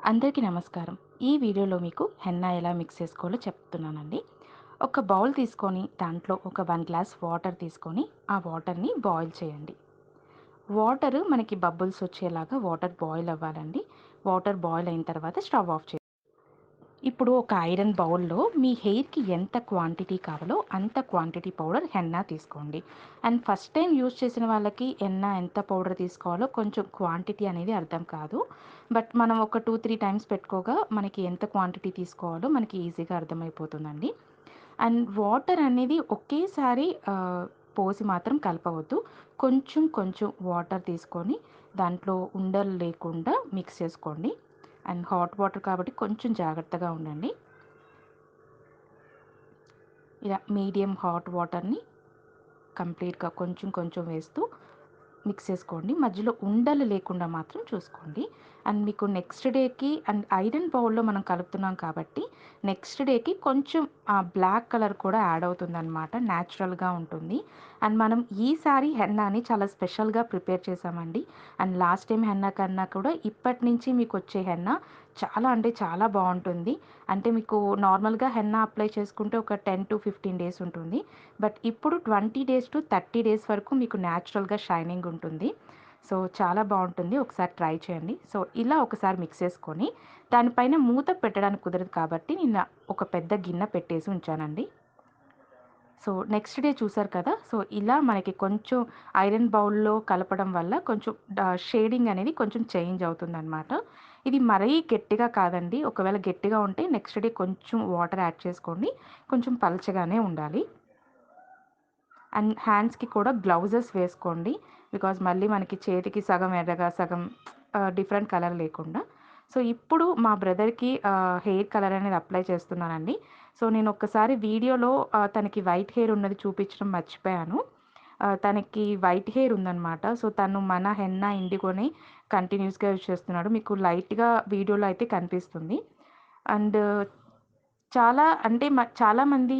అందరికీ నమస్కారం. ఈ వీడియోలో మీకు హెన్నా ఎలా మిక్స్ చేసుకోవాలో చెప్తున్నానండి. ఒక బౌల్ తీసుకొని దాంట్లో ఒక వన్ గ్లాస్ వాటర్ తీసుకొని ఆ వాటర్ని బాయిల్ చేయండి. వాటర్ మనకి బబుల్స్ వచ్చేలాగా వాటర్ బాయిల్ అవ్వాలండి. వాటర్ బాయిల్ అయిన తర్వాత స్టవ్ ఆఫ్ చేయండి ఇప్పుడు ఒక ఐరన్ బౌల్లో మీ హెయిర్కి ఎంత క్వాంటిటీ కావాలో అంత క్వాంటిటీ పౌడర్ హెన్నా తీసుకోండి. అండ్ ఫస్ట్ టైం యూజ్ చేసిన వాళ్ళకి హెన్నా ఎంత పౌడర్ తీసుకోవాలో కొంచెం క్వాంటిటీ అనేది అర్థం కాదు. బట్ మనం ఒక టూ త్రీ టైమ్స్ పెట్టుకోగా మనకి ఎంత క్వాంటిటీ తీసుకోవాలో మనకి ఈజీగా అర్థమైపోతుందండి. అండ్ వాటర్ అనేది ఒకేసారి పోసి మాత్రం కలపవద్దు. కొంచెం కొంచెం వాటర్ తీసుకొని దాంట్లో ఉండలు లేకుండా మిక్స్ చేసుకోండి. అండ్ హాట్ వాటర్ కాబట్టి కొంచెం జాగ్రత్తగా ఉండండి. ఇలా మీడియం హాట్ వాటర్ని కంప్లీట్గా కొంచెం కొంచెం వేస్తూ మిక్స్ చేసుకోండి. మధ్యలో ఉండలు లేకుండా మాత్రం చూసుకోండి. అండ్ మీకు నెక్స్ట్ డేకి అండ్ ఐరన్ బౌల్లో మనం కలుపుతున్నాం కాబట్టి నెక్స్ట్ డేకి కొంచెం ఆ బ్లాక్ కలర్ కూడా యాడ్ అవుతుంది అనమాట న్యాచురల్గా ఉంటుంది. అండ్ మనం ఈసారి హెన్నాని చాలా స్పెషల్గా ప్రిపేర్ చేసామండి. అండ్ లాస్ట్ టైం హెన్నా కన్నా కూడా ఇప్పటి నుంచి మీకు వచ్చే హెన్నా చాలా అంటే చాలా బాగుంటుంది. అంటే మీకు నార్మల్గా హెన్నా అప్లై చేసుకుంటే ఒక టెన్ టు ఫిఫ్టీన్ డేస్ ఉంటుంది. బట్ ఇప్పుడు twenty days to thirty days వరకు మీకు న్యాచురల్గా షైనింగ్ ఉంటుంది. సో చాలా బాగుంటుంది. ఒకసారి ట్రై చేయండి. సో ఇలా ఒకసారి మిక్స్ చేసుకొని దానిపైన మూత పెట్టడానికి కుదరదు కాబట్టి నేను ఒక పెద్ద గిన్నె పెట్టేసి ఉంచానండి. సో నెక్స్ట్ డే చూసారు కదా? సో ఇలా మనకి కొంచెం ఐరన్ బౌల్లో కలపడం వల్ల కొంచెం షేడింగ్ అనేది కొంచెం చేంజ్ అవుతుందన్నమాట. ఇది మరీ గట్టిగా కాదండి. ఒకవేళ గట్టిగా ఉంటే నెక్స్ట్ డే కొంచెం వాటర్ యాడ్ చేసుకోండి. కొంచెం పలచగానే ఉండాలి. అండ్ హ్యాండ్స్కి కూడా గ్లౌజెస్ వేసుకోండి. బికాజ్ మళ్ళీ మనకి చేతికి సగం ఎర్రగా సగం డిఫరెంట్ కలర్ లేకుండా. సో ఇప్పుడు మా బ్రదర్కి హెయిర్ కలర్ అనేది అప్లై చేస్తున్నానండి. సో నేను ఒక్కసారి వీడియోలో తనకి వైట్ హెయిర్ ఉన్నది చూపించడం మర్చిపోయాను. తనకి వైట్ హెయిర్ ఉందన్నమాట. సో తను మన హెన్నా ఇండిగోని కంటిన్యూస్గా యూజ్ చేస్తున్నాడు. మీకు లైట్గా వీడియోలో అయితే కనిపిస్తుంది. అండ్ చాలా అంటే మ చాలామంది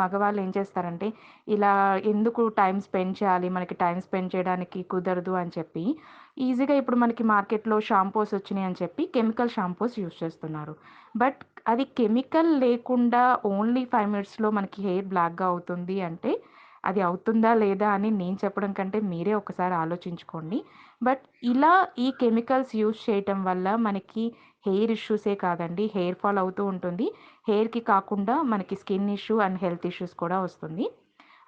మగవాళ్ళు ఏం చేస్తారంటే ఇలా ఎందుకు టైం స్పెండ్ చేయాలి మనకి టైం స్పెండ్ చేయడానికి కుదరదు అని చెప్పి ఈజీగా ఇప్పుడు మనకి మార్కెట్లో షాంపూస్ వచ్చినాయి అని చెప్పి కెమికల్ షాంపూస్ యూస్ చేస్తున్నారు. బట్ అది కెమికల్ లేకుండా ఓన్లీ ఫైవ్ మినిట్స్లో మనకి హెయిర్ బ్లాక్గా అవుతుంది అంటే అది అవుతుందా లేదా అని నేను చెప్పడం కంటే మీరే ఒకసారి ఆలోచించుకోండి. బట్ ఇలా ఈ కెమికల్స్ యూస్ చేయటం వల్ల మనకి హెయిర్ ఇష్యూసే కాదండి. హెయిర్ ఫాల్ అవుతూ ఉంటుంది. హెయిర్కి కాకుండా మనకి skin issue and health issues కూడా వస్తుంది.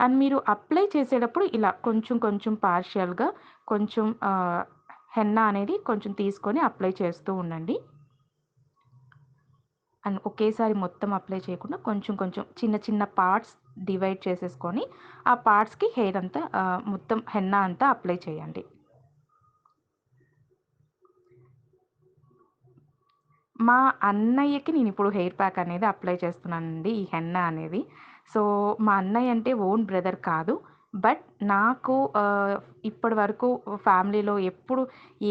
అండ్ మీరు అప్లై చేసేటప్పుడు ఇలా కొంచెం కొంచెం పార్షియల్గా కొంచెం హెన్న హెన్నా అనేది కొంచెం తీసుకొని అప్లై చేస్తూ ఉండండి. అండ్ ఒకేసారి మొత్తం అప్లై చేయకుండా కొంచెం కొంచెం చిన్న చిన్న పార్ట్స్ డివైడ్ చేసేసుకొని ఆ పార్ట్స్కి హెయిర్ అంతా మొత్తం హెన్నా అంతా అప్లై చేయండి. మా అన్నయ్యకి నేను ఇప్పుడు హెయిర్ ప్యాక్ అనేది అప్లై చేస్తున్నానండి ఈ హెన్నా అనేది. సో మా అన్నయ్య అంటే ఓన్ బ్రదర్ కాదు బట్ నాకు ఇప్పటి వరకు ఫ్యామిలీలో ఎప్పుడు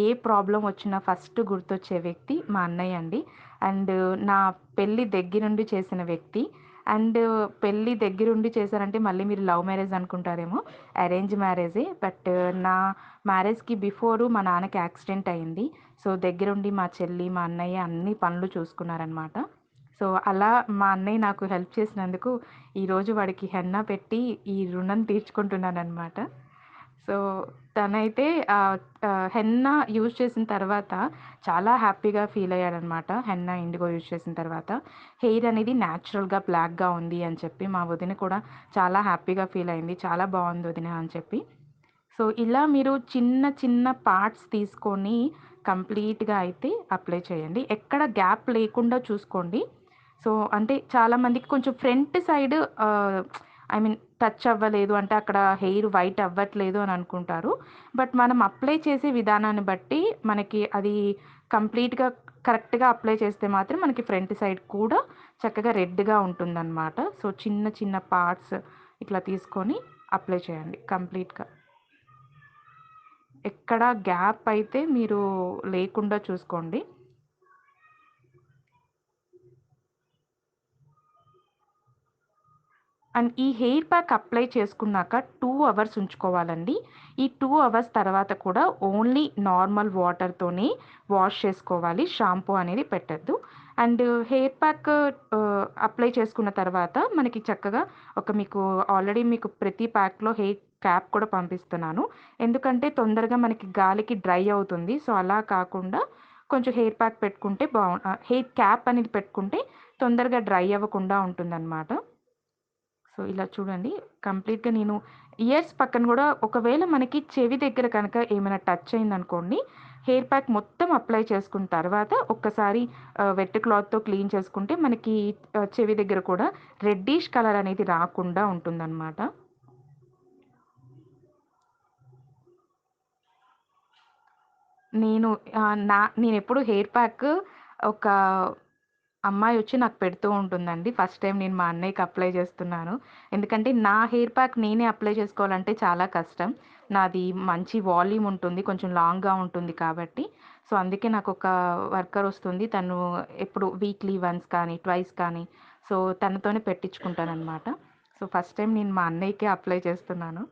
ఏ ప్రాబ్లం వచ్చినా ఫస్ట్ గుర్తొచ్చే వ్యక్తి మా అన్నయ్య అండి. అండ్ నా పెళ్ళి దగ్గరుండి చేసిన వ్యక్తి. అండ్ పెళ్ళి దగ్గరుండి చేశారంటే మళ్ళీ మీరు లవ్ మ్యారేజ్ అనుకుంటారేమో అరేంజ్ మ్యారేజే. బట్ నా మ్యారేజ్కి బిఫోర్ మా నాన్నకి యాక్సిడెంట్ అయింది. సో దగ్గరుండి మా చెల్లి మా అన్నయ్య అన్ని పనులు చూసుకున్నారనమాట. సో అలా మా అన్నయ్య నాకు హెల్ప్ చేసినందుకు ఈరోజు వాడికి హెన్నా పెట్టి ఈ రుణం తీర్చుకుంటున్నాను అనమాట సో తనైతే హెన్న హెన్నా యూజ్ చేసిన తర్వాత చాలా హ్యాపీగా ఫీల్ అయ్యాడనమాట. హెన్నా ఇండిగో యూజ్ చేసిన తర్వాత. హెయిర్ అనేది న్యాచురల్గా బ్లాక్గా ఉంది అని చెప్పి మా వదిన కూడా చాలా హ్యాపీగా ఫీల్ అయింది. చాలా బాగుంది వదిన అని చెప్పి. సో ఇలా మీరు చిన్న చిన్న పార్ట్స్ తీసుకొని కంప్లీట్గా అయితే అప్లై చేయండి. ఎక్కడ గ్యాప్ లేకుండా చూసుకోండి. సో అంటే చాలామందికి కొంచెం front side I mean touch అవ్వలేదు అంటే అక్కడ హెయిర్ వైట్ అవ్వట్లేదు అని అనుకుంటారు. బట్ మనం అప్లై చేసే విధానాన్ని బట్టి మనకి అది కంప్లీట్గా కరెక్ట్గా అప్లై చేస్తే మాత్రం మనకి ఫ్రంట్ సైడ్ కూడా చక్కగా రెడ్గా ఉంటుందన్నమాట. సో చిన్న చిన్న పార్ట్స్ ఇట్లా తీసుకొని అప్లై చేయండి కంప్లీట్గా ఎక్కడ గ్యాప్ అయితే మీరు లేకుండా చూసుకోండి. అండ్ ఈ హెయిర్ ప్యాక్ అప్లై చేసుకున్నాక టూ అవర్స్ ఉంచుకోవాలండి. ఈ టూ అవర్స్ తర్వాత కూడా ఓన్లీ నార్మల్ వాటర్తోనే వాష్ చేసుకోవాలి. షాంపూ అనేది పెట్టద్దు. అండ్ హెయిర్ ప్యాక్ అప్లై చేసుకున్న తర్వాత మనకి చక్కగా ఒక మీకు ఆల్రెడీ మీకు ప్రతి ప్యాక్లో హెయిర్ క్యాప్ కూడా పంపిస్తున్నాను. ఎందుకంటే తొందరగా మనకి గాలికి డ్రై అవుతుంది. సో అలా కాకుండా కొంచెం హెయిర్ ప్యాక్ పెట్టుకుంటే బాగు హెయిర్ క్యాప్ అనేది పెట్టుకుంటే తొందరగా డ్రై అవ్వకుండా ఉంటుందన్నమాట. సో ఇలా చూడండి. కంప్లీట్గా నేను ఇయర్స్ పక్కన కూడా ఒకవేళ మనకి చెవి దగ్గర కనుక ఏమైనా టచ్ అయిందనుకోండి హెయిర్ ప్యాక్ మొత్తం అప్లై చేసుకున్న తర్వాత ఒక్కసారి వెట్ క్లాత్తో క్లీన్ చేసుకుంటే మనకి చెవి దగ్గర కూడా రెడ్డిష్ కలర్ అనేది రాకుండా ఉంటుందన్నమాట. నేను నా నేను ఎప్పుడు హెయిర్ ప్యాక్ ఒక అమ్మాయి వచ్చి నాకు పెడుతూ ఉంటుందండి. ఫస్ట్ టైం నేను మా అన్నయ్యకి అప్లై చేస్తున్నాను. ఎందుకంటే నా హెయిర్ ప్యాక్ నేనే అప్లై చేసుకోవాలంటే చాలా కష్టం. నాది మంచి వాల్యూమ్ ఉంటుంది కొంచెం లాంగ్గా ఉంటుంది కాబట్టి. సో అందుకే నాకు ఒక వర్కర్ వస్తుంది. తను ఎప్పుడు వీక్లీ వన్స్ కానీ ట్వైస్ కానీ సో తనతోనే పెట్టించుకుంటాను అనమాట సో ఫస్ట్ టైం నేను మా అన్నయ్యకే అప్లై చేస్తున్నాను.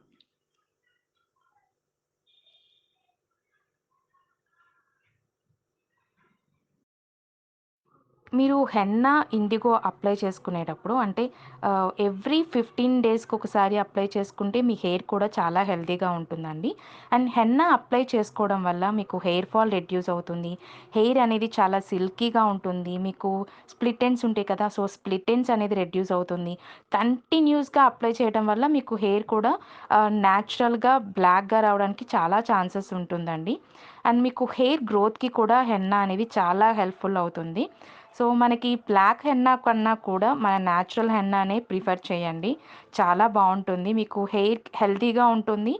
మీరు హెన్నా ఇండిగో అప్లై చేసుకునేటప్పుడు అంటే ఎవ్రీ ఫిఫ్టీన్ డేస్కి ఒకసారి అప్లై చేసుకుంటే మీ హెయిర్ కూడా చాలా హెల్తీగా ఉంటుందండి. అండ్ హెన్నా అప్లై చేసుకోవడం వల్ల మీకు హెయిర్ ఫాల్ రెడ్యూస్ అవుతుంది. హెయిర్ అనేది చాలా సిల్కీగా ఉంటుంది. మీకు స్ప్లిట్ ఎండ్స్ ఉంటాయి కదా సో స్ప్లిట్ ఎండ్స్ అనేది రెడ్యూస్ అవుతుంది. కంటిన్యూస్గా అప్లై చేయడం వల్ల మీకు హెయిర్ కూడా న్యాచురల్గా బ్లాక్గా రావడానికి చాలా ఛాన్సెస్ ఉంటుందండి. అండ్ మీకు హెయిర్ గ్రోత్కి కూడా హెన్నా అనేది చాలా హెల్ప్ఫుల్ అవుతుంది. సో మనకి బ్లాక్ హెన్నా కన్నా కూడా మన న్యాచురల్ హెన్నానే ప్రిఫర్ చేయండి. చాలా బాగుంటుంది. మీకు హెయిర్ హెల్తీగా ఉంటుంది.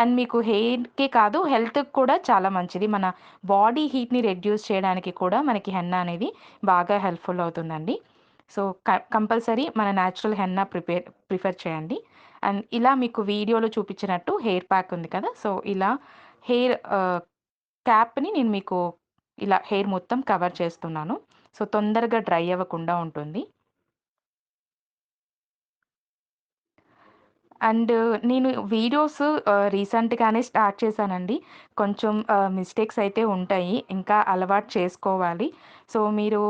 అండ్ మీకు హెయిర్కి కాదు హెల్త్కి కూడా చాలా మంచిది. మన బాడీ హీట్ని రెడ్యూస్ చేయడానికి కూడా మనకి హెన్నా అనేది బాగా హెల్ప్ఫుల్ అవుతుందండి. సో కంపల్సరీ మన న్యాచురల్ హెన్నా ప్రిపేర్ ప్రిఫర్ చేయండి. అండ్ ఇలా మీకు వీడియోలో చూపించినట్టు హెయిర్ ప్యాక్ ఉంది కదా సో ఇలా హెయిర్ క్యాప్ని uh, నేను మీకు ఇలా హెయిర్ మొత్తం కవర్ చేస్తున్నాను. సో తొందరగా డ్రై అవ్వకుండా ఉంటుంది. అండ్ నేను వీడియోస్ రీసెంట్గానే స్టార్ట్ చేశానండి. కొంచెం మిస్టేక్స్ అయితే ఉంటాయి. ఇంకా అలవాటు చేసుకోవాలి. సో మీరు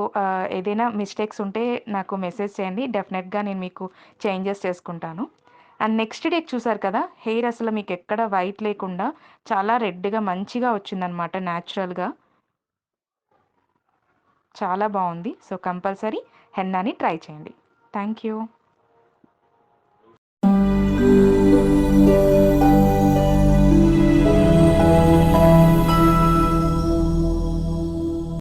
ఏదైనా మిస్టేక్స్ ఉంటే నాకు మెసేజ్ చేయండి. డెఫినెట్గా నేను మీకు చేంజెస్ చేసుకుంటాను. అండ్ నెక్స్ట్ డే చూసారు కదా హెయిర్ అసలు మీకు ఎక్కడ వైట్ లేకుండా చాలా రెడ్గా మంచిగా వచ్చిందనమాట న్యాచురల్గా. చాలా బాగుంది. సో కంపల్సరీ హెన్నాని ట్రై చేయండి. Thank you.